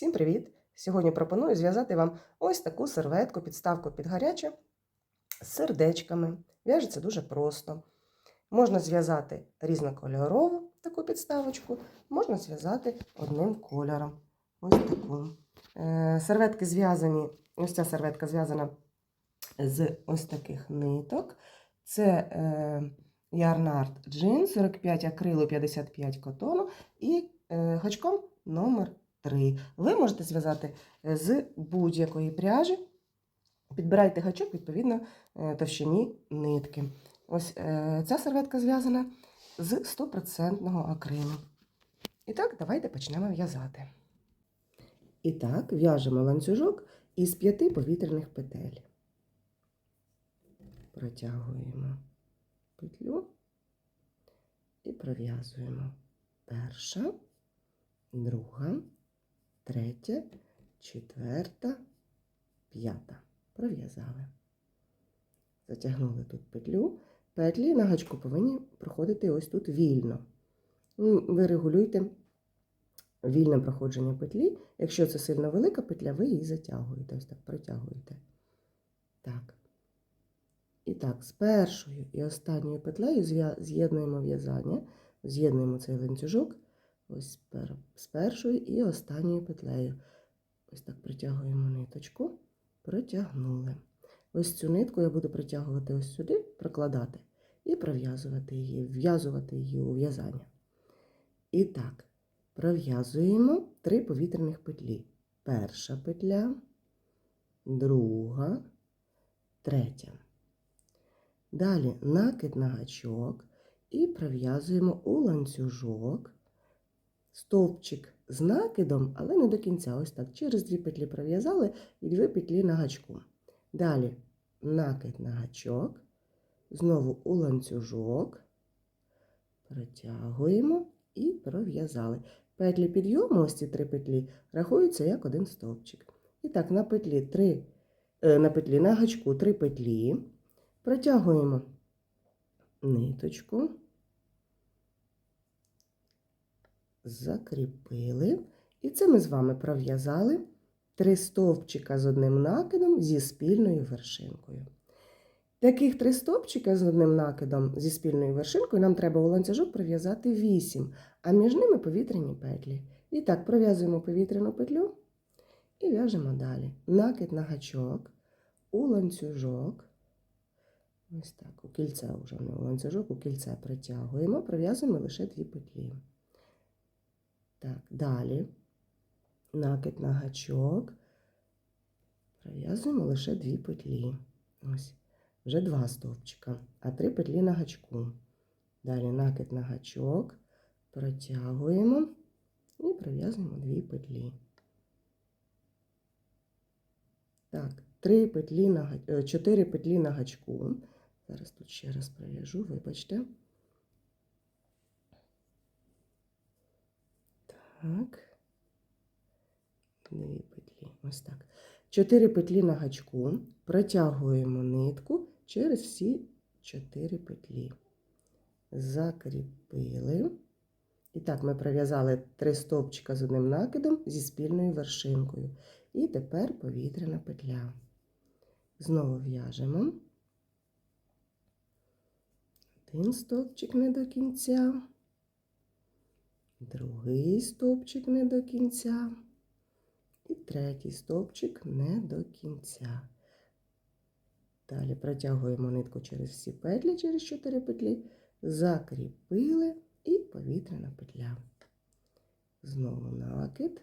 Всім привіт! Сьогодні пропоную зв'язати вам ось таку серветку, підставку під гаряче з сердечками. В'яжеться дуже просто. Можна зв'язати різнокольорову таку підставочку, можна зв'язати одним кольором. Ось таку. Е, Серветки зв'язані, ось ця серветка зв'язана з ось таких ниток. Це е, Ярнард джин 45 акрилу 55 котону і е, гачком номер 3. Ви можете зв'язати е, з будь-якої пряжі. Підбирайте гачок відповідно е, товщині нитки. Ось е, ця серветка зв'язана з 100% акрилу. І так, давайте почнемо в'язати. І так, в'яжемо ланцюжок із п'яти повітряних петель. Протягуємо петлю і пров'язуємо. Перша, друга, третя, четверта, п'ята. Пров'язали. Затягнули тут петлю. Петлі на гачку повинні проходити ось тут вільно. Ну, Ви регулюйте вільне проходження петлі. Якщо це сильно велика петля, ви її затягуєте, ось так протягуєте. Так. І так, з першою і останньою петлею з'єднуємо в'язання, з'єднуємо цей ланцюжок ось з першою і останньою петлею. Ось так притягуємо ниточку, протягнули. Ось цю нитку я буду притягувати ось сюди, прокладати і пров'язувати її, в'язувати її у в'язання. І так, пров'язуємо три повітряних петлі. Перша петля, друга, третя. Далі накид на гачок і пров'язуємо у ланцюжок стовпчик з накидом, але не до кінця. Ось так. Через дві петлі пров'язали і дві петлі на гачку. Далі накид на гачок, знову у ланцюжок, протягуємо і пров'язали. Петлі підйому, ось ці три петлі, рахуються як один стовпчик. І так, на петлі три, на петлі на гачку три петлі. Протягуємо ниточку, закріпили. І це ми з вами пров'язали три стовпчика з одним накидом зі спільною вершинкою. Таких три стовпчика з одним накидом зі спільною вершинкою нам треба у ланцюжок пров'язати 8, а між ними повітряні петлі. І так, пров'язуємо повітряну петлю і в'яжемо далі. Накид на гачок, у ланцюжок. Ось так, у кільце вже не у ланцюжок, у кільце притягуємо, пров'язуємо лише дві петлі. Так, далі накид на гачок, пров'язуємо лише дві петлі. Ось, вже два стовпчика, а три петлі на гачку. Далі накид на гачок, протягуємо і пров'язуємо дві петлі. Так, три петлі на, е, чотири петлі на гачку. Зараз тут ще раз пров'яжу, вибачте. Так. Дві петлі. Ось так. Чотири петлі на гачку. Протягуємо нитку через всі чотири петлі. Закріпили. І так, ми пров'язали три стовпчика з одним накидом зі спільною вершинкою. І тепер повітряна петля. Знову в'яжемо. Один стовпчик не до кінця, другий стовпчик не до кінця і третій стовпчик не до кінця. Далі протягуємо нитку через всі петлі, через 4 петлі, закріпили і повітряна петля. Знову накид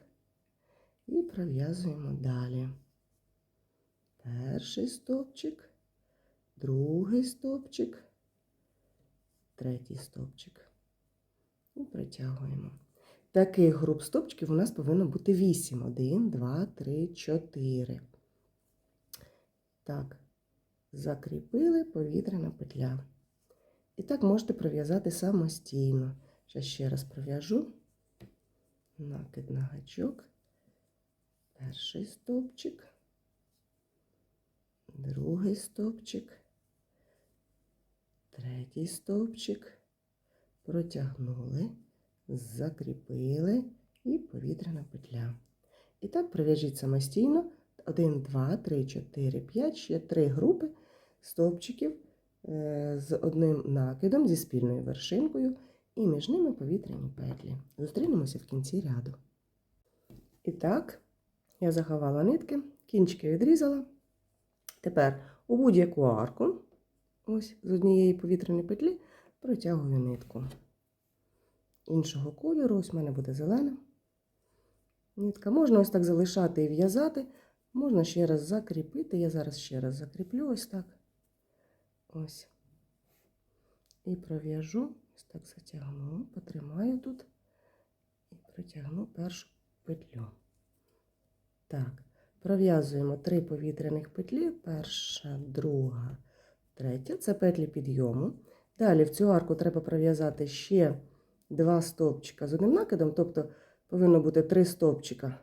і пров'язуємо далі. Перший стовпчик, другий стовпчик третій стовпчик. І протягуємо. Таких груп стовпчиків у нас повинно бути 8. 1, 2, 3, 4. Так, закріпили повітряна петля. І так можете пров'язати самостійно. Зараз ще раз пров'яжу. Накид на гачок. Перший стовпчик, другий стовпчик третій стовпчик, протягнули, закріпили і повітряна петля. І так пров'яжіть самостійно 1, 2, 3, 4, 5, ще 3 групи стовпчиків е, з одним накидом, зі спільною вершинкою, і між ними повітряні петлі. Зустрінемося в кінці ряду. І так, я заховала нитки, кінчики відрізала. Тепер у будь-яку арку, ось з однієї повітряної петлі, протягую нитку. Іншого кольору, ось в мене буде зелена. Нитка можна ось так залишати і в'язати, можна ще раз закріпити. Я зараз ще раз закріплю ось так. Ось. І пров'яжу, ось так затягну, потримаю тут і протягну першу петлю. Так, пров'язуємо три повітряних петлі. Перша, друга, третя. Це петлі підйому. Далі в цю арку треба пров'язати ще два стовпчика з одним накидом, тобто повинно бути три стовпчика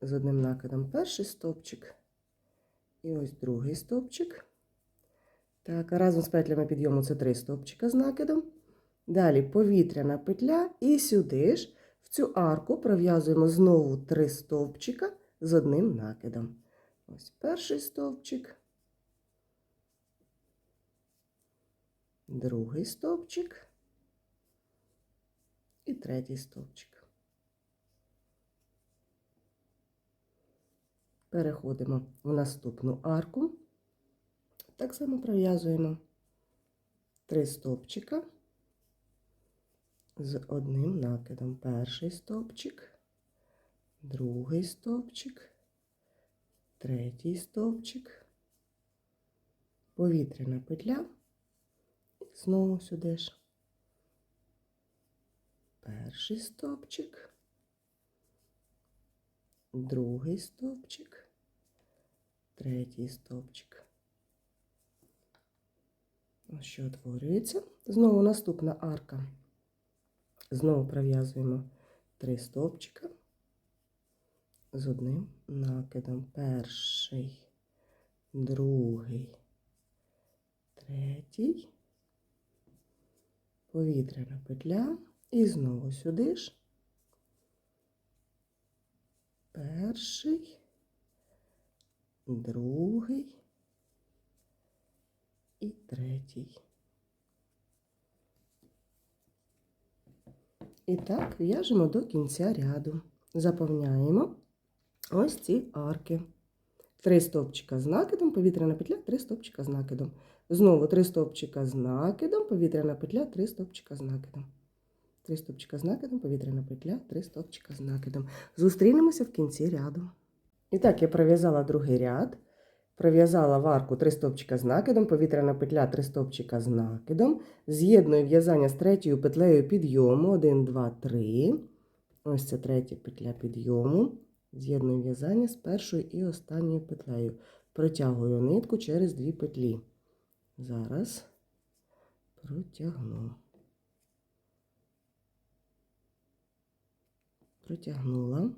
з одним накидом. Перший стовпчик і ось другий стовпчик. Так, а разом з петлями підйому це три стовпчика з накидом. Далі повітряна петля, і сюди ж в цю арку пров'язуємо знову три стовпчика з одним накидом. Ось перший стовпчик, другий стовпчик і третій стовпчик. Переходимо в наступну арку. Так само пров'язуємо три стовпчика з одним накидом. Перший стовпчик, другий стовпчик, третій стовпчик, повітряна петля, знову сюди ж. Перший стовпчик, другий стовпчик, третій стовпчик. Що утворюється. Знову наступна арка. Знову пров'язуємо три стовпчика з одним накидом. Перший, другий, третій, повітряна петля. І знову сюди ж. Перший, другий і третій. І так в'яжемо до кінця ряду. Заповняємо ось ці арки. Три стовпчика з накидом, повітряна петля, три стовпчика з накидом. Знову три стовпчика з накидом, повітряна петля, три стовпчика з накидом. Три стовпчика з накидом, повітряна петля, три стовпчика з накидом. Зустрінемося в кінці ряду. І так, я пров'язала другий ряд. Пров'язала в арку три стовпчика з накидом, повітряна петля, три стовпчика з накидом. З'єдную в'язання з третьою петлею підйому. 1, 2, 3. Ось це третя петля підйому. З'єдную в'язання з першою і останньою петлею. Протягую нитку через дві петлі. Зараз протягну. Протягнула.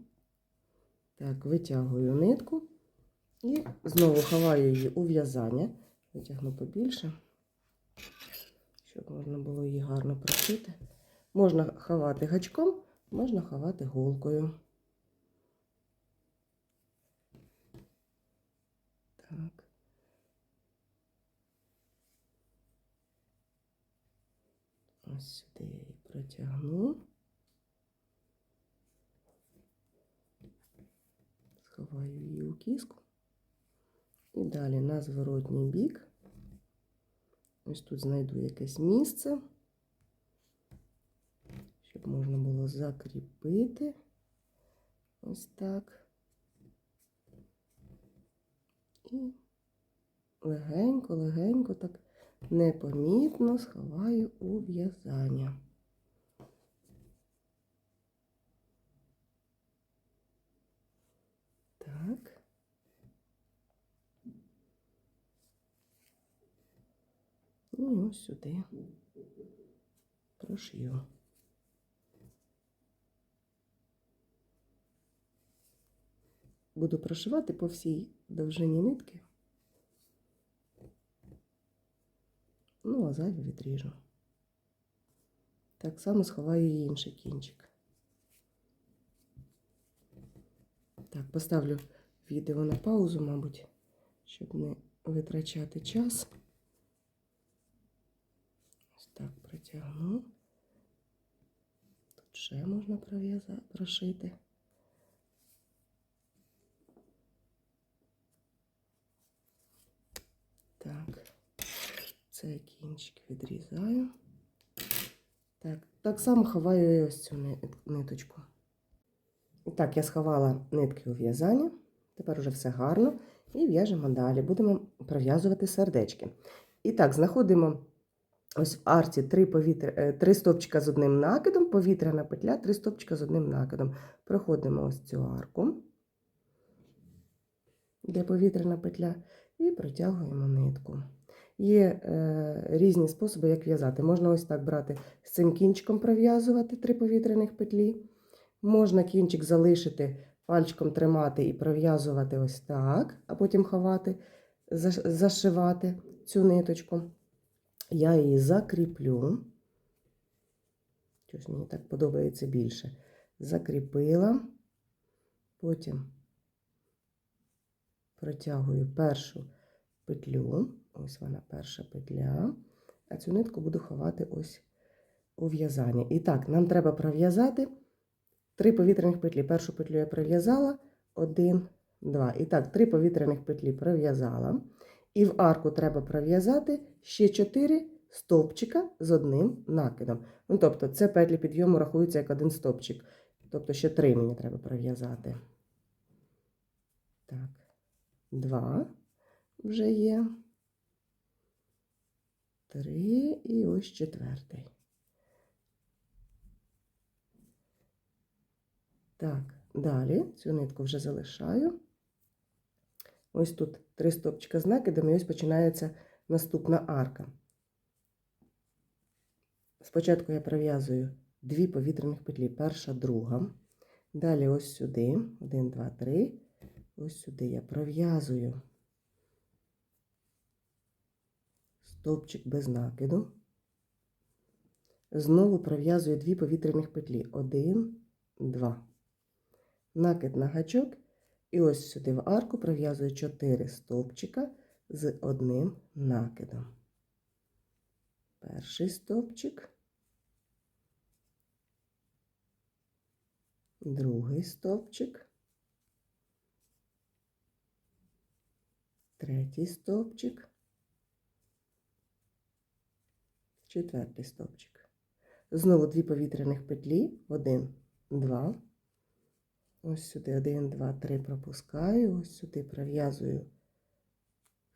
Так, витягую нитку. І знову ховаю її у в'язання. Витягну побільше, щоб можна було її гарно просити. Можна ховати гачком, можна ховати голкою. Так. Ось сюди я її протягну. Сховаю її у кіску. І далі на зворотній бік. Ось тут знайду якесь місце, щоб можна було закріпити. Ось так. І легенько, легенько, так непомітно сховаю у в'язання. Так. І ось сюди прошью. Буду прошивати по всій довжині нитки. Ну, а зайве відріжу. Так само сховаю і інший кінчик. Так, поставлю відео на паузу, мабуть, щоб не витрачати час. Ось так протягну. Тут ще можна прошити. Так, цей кінчик відрізаю. Так, так само ховаю і ось цю ниточку. Так, я сховала нитки у в'язання. Тепер уже все гарно. І в'яжемо далі. Будемо пров'язувати сердечки. І так, знаходимо ось в арці три, повітря, е, три стовпчика з одним накидом, повітряна петля, три стовпчика з одним накидом. Проходимо ось цю арку, де повітряна петля, і протягуємо нитку. Є е, різні способи, як в'язати. Можна ось так брати з цим кінчиком пров'язувати три повітряних петлі. Можна кінчик залишити, пальчиком тримати і пров'язувати ось так, а потім ховати, зашивати цю ниточку. Я її закріплю. Щось мені так подобається більше. Закріпила, потім протягую першу петлю. Ось вона перша петля. А цю нитку буду ховати ось у в'язання. І так, нам треба пров'язати три повітряних петлі. Першу петлю я пров'язала, один, два. І так, три повітряних петлі пров'язала. І в арку треба пров'язати ще чотири стовпчика з одним накидом. Ну, тобто, це петлі підйому рахуються як один стовпчик. Тобто, ще три мені треба пров'язати. Так, два вже є. Три і ось четвертий. Так, далі цю нитку вже залишаю. Ось тут три стопчика з накидами, і ось починається наступна арка. Спочатку я пров'язую дві повітряних петлі, перша, друга. Далі ось сюди, один, два, три. Ось сюди я пров'язую стовпчик без накиду. Знову пров'язую дві повітряних петлі. Один, два. Накид на гачок. І ось сюди в арку пров'язую 4 стовпчика з одним накидом. Перший стовпчик, другий стовпчик, третій стовпчик, четвертий стовпчик. Знову дві повітряних петлі, один, два. Ось сюди 1, 2, 3 пропускаю, ось сюди пров'язую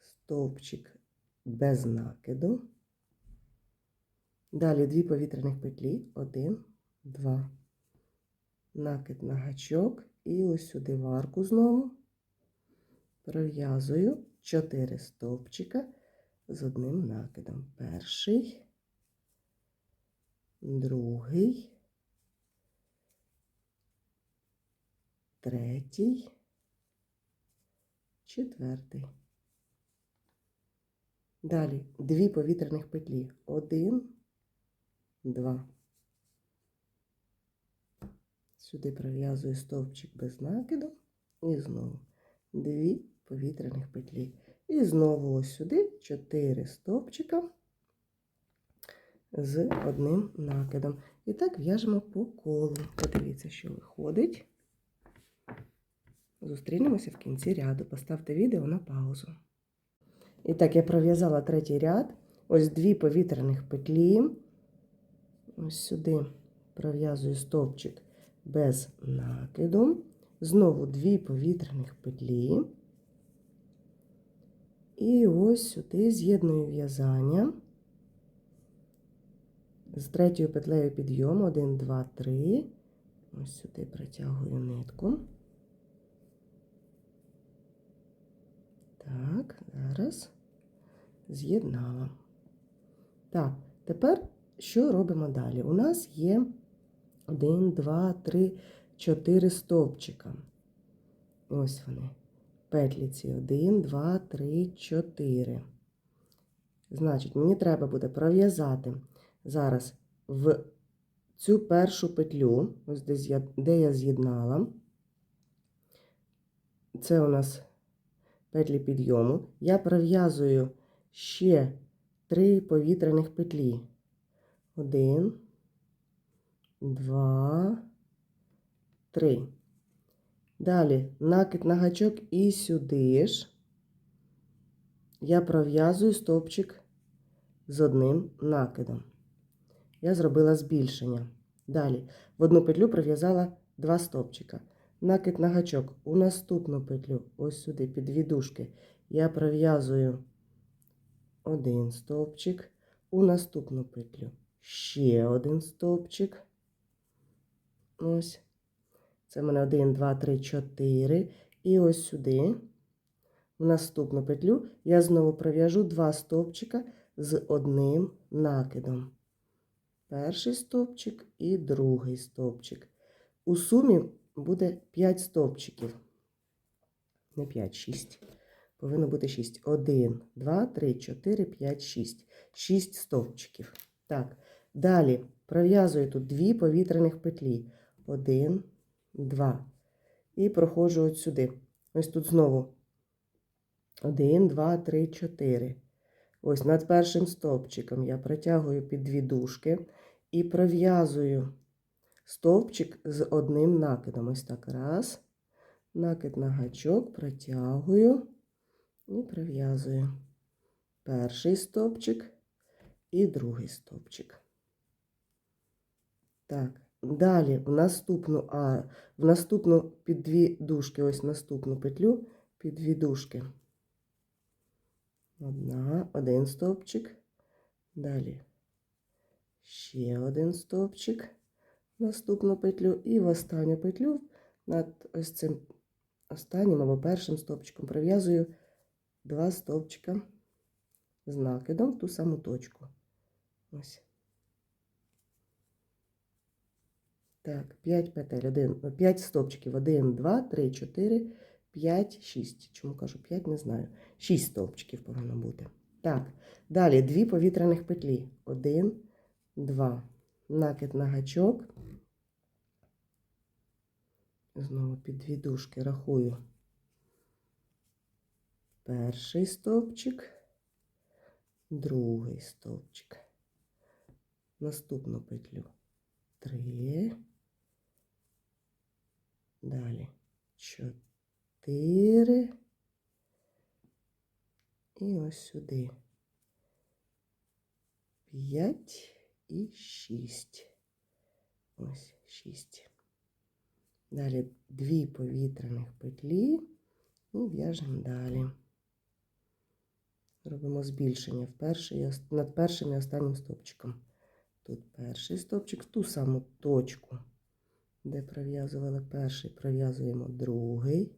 стовпчик без накиду. Далі дві повітряних петлі, 1, 2. Накид на гачок і ось сюди в арку знову пров'язую 4 стовпчика з одним накидом. Перший, другий. третій, четвертий. Далі дві повітряних петлі. Один, два. Сюди пров'язую стовпчик без накиду. І знову дві повітряних петлі. І знову ось сюди чотири стовпчика з одним накидом. І так в'яжемо по колу. Подивіться, що виходить. Зустрінемося в кінці ряду. Поставте відео на паузу. І так, я пров'язала третій ряд. Ось дві повітряних петлі. Ось сюди пров'язую стовпчик без накиду. Знову дві повітряних петлі. І ось сюди з'єдную в'язання. З третьою петлею підйому 1, 2, 3. Ось сюди притягую нитку. Так, зараз з'єднала. Так, тепер що робимо далі? У нас є 1, 2, 3, 4 стовпчика. Ось вони. Петлі ці 1, 2, 3, 4. Значить, мені треба буде пров'язати зараз в цю першу петлю, ось де я з'єднала, це у нас петлі підйому. Я пров'язую ще три повітряних петлі. Один, два, три. Далі накид на гачок і сюди ж я пров'язую стовпчик з одним накидом. Я зробила збільшення. Далі в одну петлю пров'язала два стовпчика. Накид на гачок у наступну петлю, ось сюди, під дві дужки, я пров'язую один стовпчик, у наступну петлю ще один стовпчик. Ось. Це в мене 1, 2, 3, 4. І ось сюди, в наступну петлю, я знову пров'яжу два стовпчика з одним накидом. Перший стовпчик і другий стовпчик. У сумі буде 5 стовпчиків. Не 5, 6. Повинно бути 6. 1, 2, 3, 4, 5, 6. 6 стовпчиків. Так. Далі пров'язую тут дві повітряних петлі. 1, 2. І проходжу от сюди. Ось тут знову 1, 2, 3, 4. Ось над першим стовпчиком я протягую під дві дужки і пров'язую стовпчик з одним накидом. Ось так. Раз. Накид на гачок, протягую і пров'язую. Перший стовпчик і другий стовпчик. Так, далі в наступну, а, в наступну під дві дужки, ось наступну петлю під дві дужки. Одна, один стовпчик. Далі ще один стовпчик, наступну петлю і в останню петлю над ось цим останнім або першим стовпчиком пров'язую два стовпчика з накидом в ту саму точку. Ось. Так, 5 петель, 1, 5 стовпчиків. 1, 2, 3, 4, 5, 6. Чому кажу 5, не знаю. 6 стовпчиків повинно бути. Так, далі дві повітряних петлі. 1, 2. Накид на гачок. Знову під дві дужки рахую. Перший стовпчик, другий стовпчик. Наступну петлю. Три. Далі чотири. І ось сюди. П'ять і шість. Ось шість. Далі дві повітряних петлі і в'яжемо далі. Робимо збільшення в перший, над першим і останнім стовпчиком. Тут перший стовпчик, в ту саму точку, де пров'язували перший, пров'язуємо другий.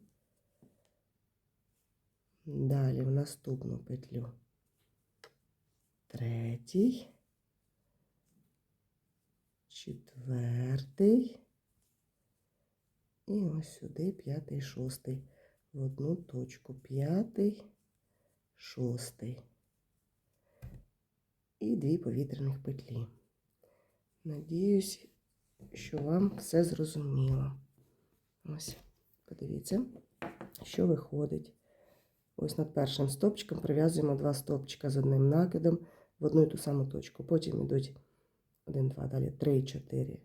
Далі в наступну петлю третій, четвертий. І ось сюди п'ятий, шостий. В одну точку. П'ятий, шостий. І дві повітряних петлі. Надіюсь, що вам все зрозуміло. Ось, подивіться, що виходить. Ось над першим стопчиком прив'язуємо два стопчика з одним накидом в одну і ту саму точку. Потім йдуть 1, 2, далі 3, 4.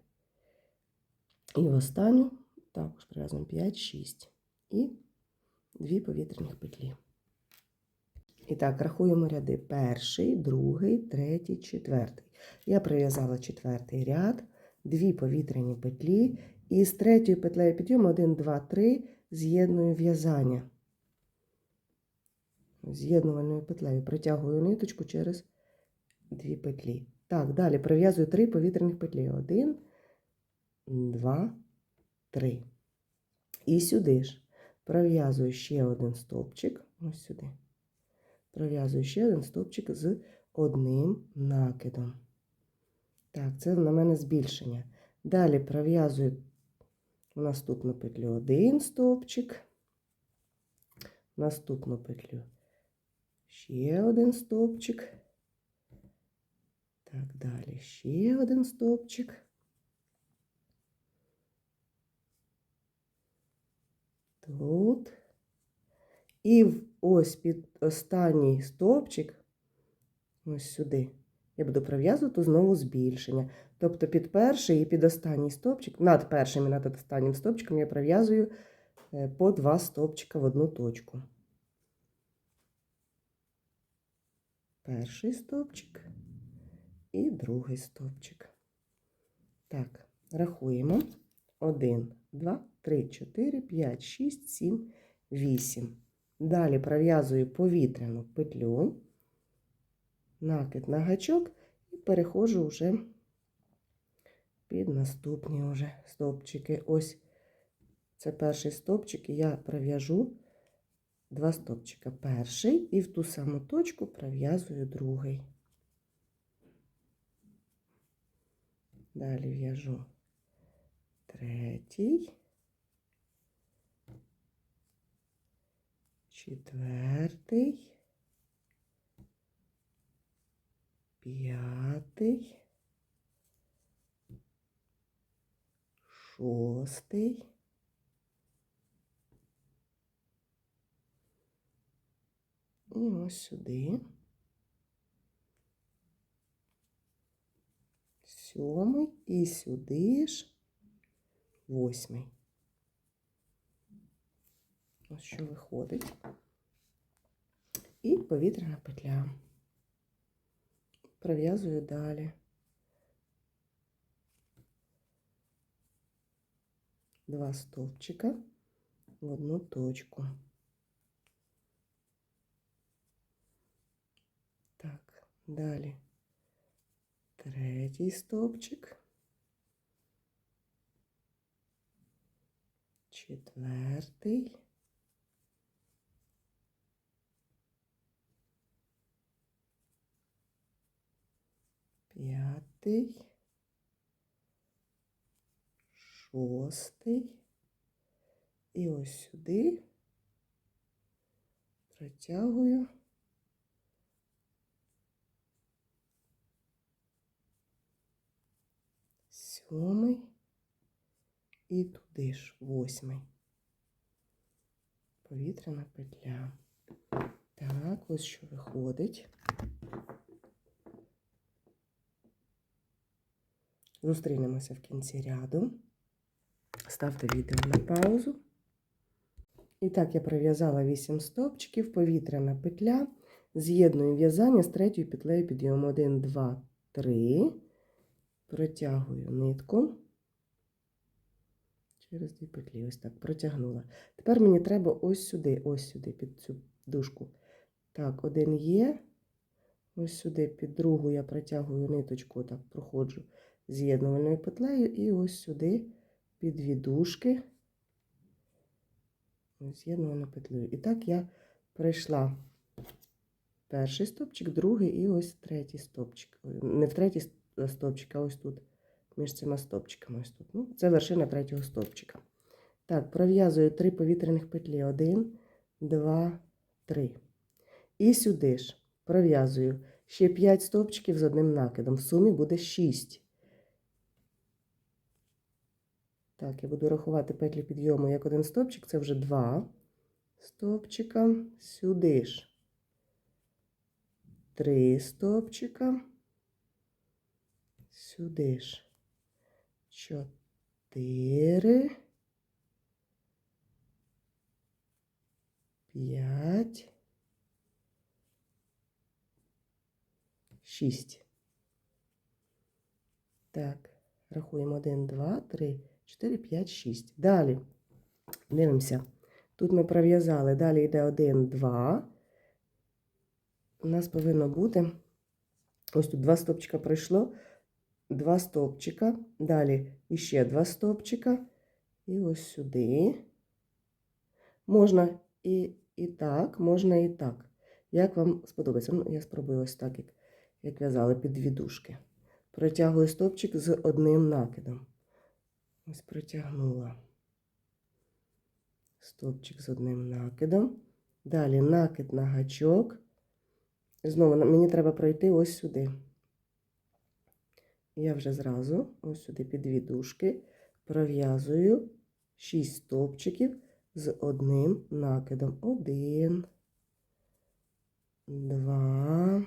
І в останню також прив'язуємо 5, 6 і дві повітряних петлі. І так, рахуємо ряди. Перший, другий, третій, четвертий. Я прив'язала четвертий ряд, дві повітряні петлі, і з третьою петлею підйому 1, 2, 3 з'єдную в'язання. З'єднувальною петлею протягую ниточку через дві петлі. Так, далі прив'язую три повітряних петлі. Один, два, три. І сюди ж пров'язую ще один стовпчик. Ось сюди. Пров'язую ще один стовпчик з одним накидом. Так, це на мене збільшення. Далі пров'язую наступну петлю один стовпчик, наступну петлю ще один стовпчик. Так, далі ще один стовпчик. Тут І ось під останній стовпчик, ось сюди, я буду пров'язувати знову збільшення. Тобто під перший і під останній стовпчик, над першим і над останнім стовпчиком я пров'язую е, по два стовпчика в одну точку. Перший стовпчик і другий стовпчик. Так, рахуємо. 1, 2, 3, 4, 5, 6, 7, 8. Далі пров'язую повітряну петлю, накид на гачок і переходжу вже під наступні вже стовпчики. Ось це перший стовпчик, і я пров'яжу два стовпчика. Перший і в ту саму точку пров'язую другий. Далі в'яжу третій, четвертий, п'ятий, шостий, і ось сюди. Сьомий і сюди ж восьмий. Ось що виходить. І повітряна петля. Пров'язую далі. Два стовпчика в одну точку. Так, далі третій стовпчик, четвертий, п'ятий, шостий, і ось сюди. Протягую. Сьомий і туди ж восьмий. Повітряна петля. Так, ось що виходить. Зустрінемося в кінці ряду. Ставте відео на паузу. І так, я пров'язала 8 стовпчиків, повітряна петля. З'єдную в'язання з третьою петлею підйому 1, 2, 3 протягую нитку через дві петлі. Ось так протягнула. Тепер мені треба ось сюди, ось сюди, під цю дужку. Так, один є. Ось сюди під другу я протягую ниточку, так проходжу з'єднувальною петлею, і ось сюди під дві дужки з'єднувальною петлею. І так я пройшла перший стопчик, другий і ось третій стопчик. Не в третій стовпчика, ось тут, між цими стовпчиками. Ось тут. Ну, Це вершина третього стовпчика. Так, пров'язую три повітряних петлі. Один, два, три. І сюди ж пров'язую ще 5 стовпчиків з одним накидом. В сумі буде 6. Так, я буду рахувати петлі підйому як один стовпчик, це вже 2 стовпчика. Сюди ж 3 стовпчика сюди ж чотири, п'ять, шість. Так, рахуємо один, два, три, чотири, п'ять, шість. Далі дивимося. Тут ми пров'язали, далі йде один, два. У нас повинно бути. Ось тут два стопчика пройшло два стовпчика, далі іще два стовпчика, і ось сюди. Можна і і так, можна і так. Як вам сподобається? Ну, я спробую ось так, як, як в'язали під дві. Протягую стовпчик з одним накидом. Ось протягнула. Стовпчик з одним накидом. Далі накид на гачок. Знову мені треба пройти ось сюди я вже зразу ось сюди під дві дужки пров'язую 6 стовпчиків з одним накидом. Один, два,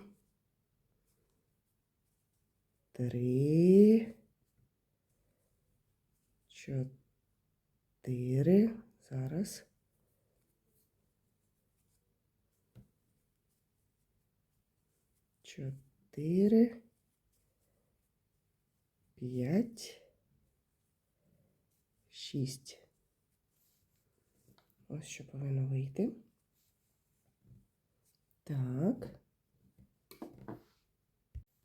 три, чотири. Зараз. Чотири. П'ять. Шість. Ось що повинно вийти. Так.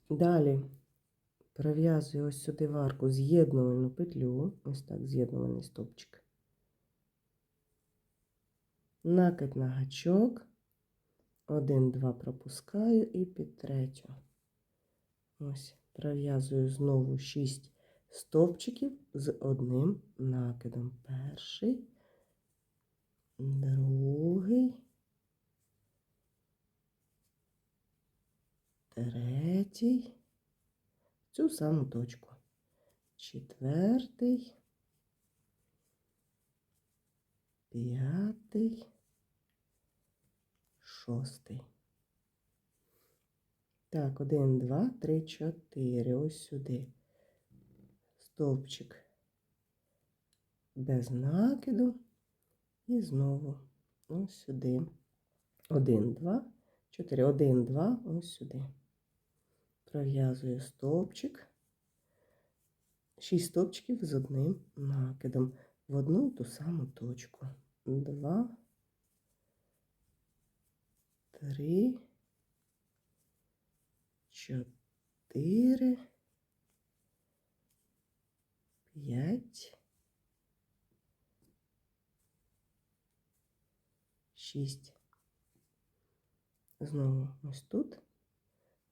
Далі пров'язую ось сюди в арку з'єднувальну петлю. Ось так, з'єднувальний стовпчик. Накид на гачок. Один, два пропускаю і під третю. Ось, пров'язую знову 6 стовпчиків з одним накидом. Перший, другий, третій, цю саму точку. Четвертий, п'ятий, шостий. Так, один, два, три, чотири. Ось сюди. Стовпчик без накиду. І знову ось сюди. Один, два, чотири. Один, два, ось сюди. Пров'язую стовпчик. Шість стовпчиків з одним накидом. В одну ту саму точку. Два, три, чотири, п'ять, шість. Знову ось тут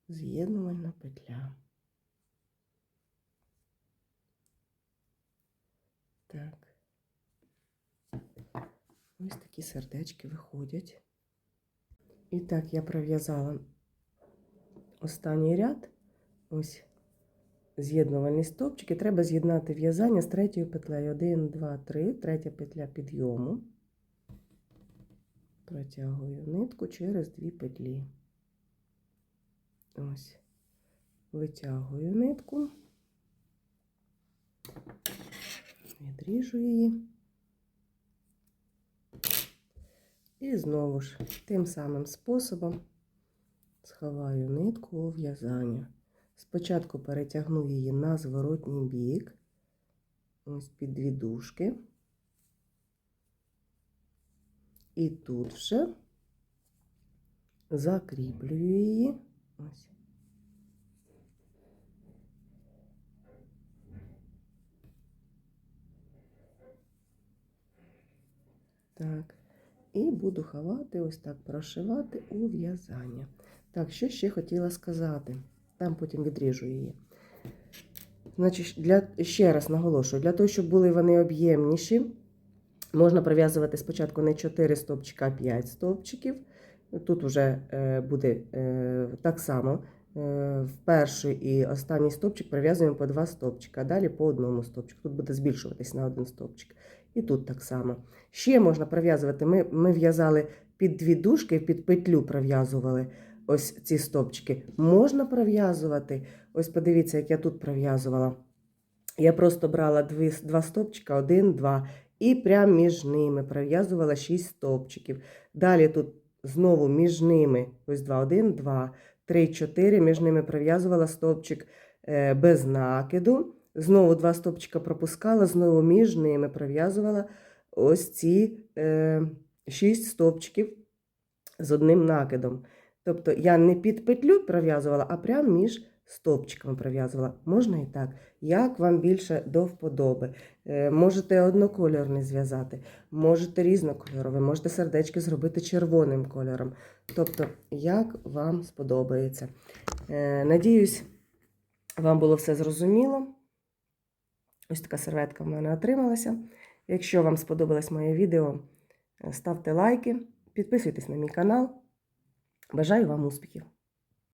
з'єднувальна петля. Так. Ось такі сердечки виходять. І так я пров'язала останній ряд. Ось з'єднувальні стовпчики. Треба з'єднати в'язання з третьою петлею. 1, 2, 3, третя петля підйому. Протягую нитку через дві петлі. Ось. Витягую нитку, відріжу її. І знову ж тим самим способом сховаю нитку у в'язання. Спочатку перетягну її на зворотній бік, ось під дві дужки. І тут вже закріплюю її. Ось. Так. І буду ховати, ось так прошивати у в'язання. Так, що ще хотіла сказати. Там потім відріжу її. Значить, для, ще раз наголошую, для того, щоб були вони об'ємніші, можна пров'язувати спочатку не 4 стовпчика, а 5 стовпчиків. Тут вже е, буде е, так само. Е, в перший і останній стовпчик пров'язуємо по 2 стовпчика, а далі по одному стовпчику. Тут буде збільшуватись на один стовпчик. І тут так само. Ще можна пров'язувати. Ми ми в'язали під дві дужки, під петлю пров'язували ось ці стовпчики. Можна пров'язувати. Ось подивіться, як я тут пров'язувала. Я просто брала дві, два стовпчика, один, два, і прямо між ними пров'язувала 6 стовпчиків. Далі тут знову між ними ось два, один, два, три, чотири. Між ними пров'язувала стовпчик е, без накиду. Знову два стовпчика пропускала, знову між ними пров'язувала ось ці е, шість стовпчиків з одним накидом. Тобто я не під петлю пров'язувала, а прямо між стовпчиками пров'язувала. Можна і так, як вам більше до вподоби. Е, можете однокольорний зв'язати, можете різнокольоровий, можете сердечки зробити червоним кольором. Тобто, як вам сподобається. Е, надіюсь, вам було все зрозуміло. Ось така серветка в мене отрималася. Якщо вам сподобалось моє відео, ставте лайки, підписуйтесь на мій канал. Бажаю вам успіхів!